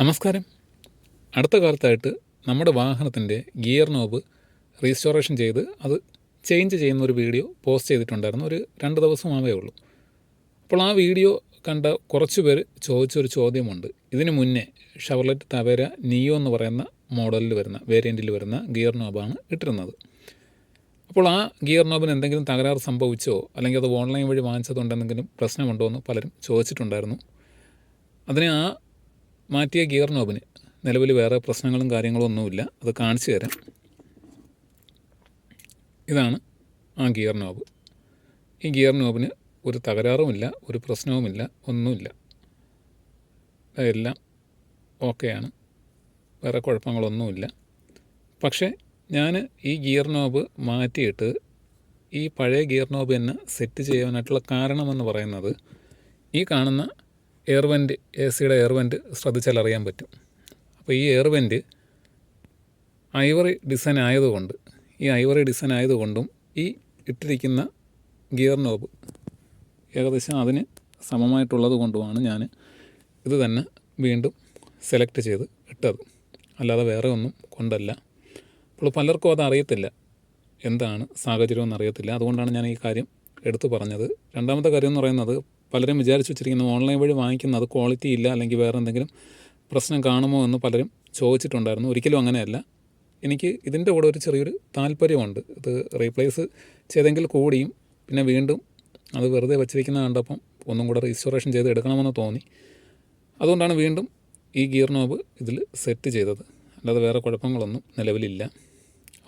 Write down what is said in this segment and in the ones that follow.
നമസ്കാരം. അടുത്ത കാലത്തായിട്ട് നമ്മുടെ വാഹനത്തിന്റെ ഗിയർ നോബ് റീസ്റ്റോറേഷൻ ചെയ്ത് അത് ചേഞ്ച് ചെയ്യുന്ന ഒരു വീഡിയോ പോസ്റ്റ് ചെയ്തിട്ടുണ്ടായിരുന്നു. ഒരു രണ്ട് ദിവസമാവേ ഉള്ളൂ. അപ്പോൾ ആ വീഡിയോ കണ്ട കുറച്ച് പേര് ചോദിച്ചൊരു ചോദ്യമുണ്ട്. ഇതിന് മുന്നേ ഷവർലെറ്റ് തവേര നിയോ എന്ന് പറയുന്ന മോഡലിൽ വരുന്ന വേരിയന്റിൽ വരുന്ന ഗിയർ നോബാണ് ഇട്ടിരുന്നത്. അപ്പോൾ ആ ഗിയർ നോബിന് എന്തെങ്കിലും തകരാറ് സംഭവിച്ചോ അല്ലെങ്കിൽ അത് ഓൺലൈൻ വഴി വാങ്ങിച്ചതുകൊണ്ട് എന്തെങ്കിലും പ്രശ്നമുണ്ടോ എന്ന് പലരും ചോദിച്ചിട്ടുണ്ടായിരുന്നു. അതിനെ ആ മാറ്റിയ ഗിയർ നോബിന്. നിലവിൽ വേറെ പ്രശ്നങ്ങളും കാര്യങ്ങളും ഒന്നുമില്ല. അത് കാണിച്ചു തരാം. ഇതാണ് ആ ഗിയർ നോബ്. ഈ ഗിയർ നോബിന് ഒരു തകരാറുമില്ല ഒരു പ്രശ്നവുമില്ല ഒന്നുമില്ല. എല്ലാം ഓക്കെയാണ്. വേറെ കുഴപ്പങ്ങളൊന്നുമില്ല. പക്ഷേ ഞാൻ ഈ ഗിയർ നോബ് മാറ്റിയിട്ട് ഈ പഴയ ഗിയർ നോബ് തന്നെ സെറ്റ് ചെയ്യാനായിട്ടുള്ള കാരണമെന്ന് പറയുന്നത് ഈ കാണുന്ന എയർ വെന്റ് എ സിയുടെ എയർ വെന്റ് ശ്രദ്ധിച്ചാൽ അറിയാൻ പറ്റും. അപ്പോൾ ഈ എയർ വെന്റ് ഐവറി ഡിസൈൻ ആയതുകൊണ്ട് ഈ ഐവറി ഡിസൈൻ ആയതുകൊണ്ടും ഈ ഇട്ടിരിക്കുന്ന ഗിയർ നോബ് ഏകദേശം അതിന് സമമായിട്ടുള്ളത് കൊണ്ടുമാണ് ഞാൻ ഇത് തന്നെ വീണ്ടും സെലക്ട് ചെയ്ത് ഇട്ടത്. അല്ലാതെ വേറെ ഒന്നും കൊണ്ടല്ല. അപ്പോൾ പലർക്കും അത് അറിയത്തില്ല. എന്താണ് സാഹചര്യം എന്നറിയത്തില്ല. അതുകൊണ്ടാണ് ഞാൻ ഈ കാര്യം എടുത്തു പറഞ്ഞത്. രണ്ടാമത്തെ കാര്യം എന്ന് പറയുന്നത് പലരും വിചാരിച്ചു വെച്ചിരിക്കുന്നത് ഓൺലൈൻ വഴി വാങ്ങിക്കുന്നത് ക്വാളിറ്റി ഇല്ല അല്ലെങ്കിൽ വേറെ എന്തെങ്കിലും പ്രശ്നം കാണുമോ എന്ന് പലരും ചോദിച്ചിട്ടുണ്ടായിരുന്നു. ഒരിക്കലും അങ്ങനെയല്ല. എനിക്ക് ഇതിന്റെ കൂടെ ഒരു ചെറിയൊരു താല്പര്യമുണ്ട്. ഇത് റീപ്ലേസ് ചെയ്തെങ്കിൽ കൂടിയും പിന്നെ വീണ്ടും അത് വെറുതെ വെച്ചിരിക്കുന്ന കണ്ടപ്പം ഒന്നും കൂടെ റീസ്റ്റോറേഷൻ ചെയ്ത് എടുക്കണമെന്ന് തോന്നി. അതുകൊണ്ടാണ് വീണ്ടും ഈ ഗിയർ നോബ് ഇതിൽ സെറ്റ് ചെയ്തത്. അല്ലാതെ വേറെ കുഴപ്പങ്ങളൊന്നും നിലവിലില്ല.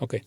ഓക്കെ.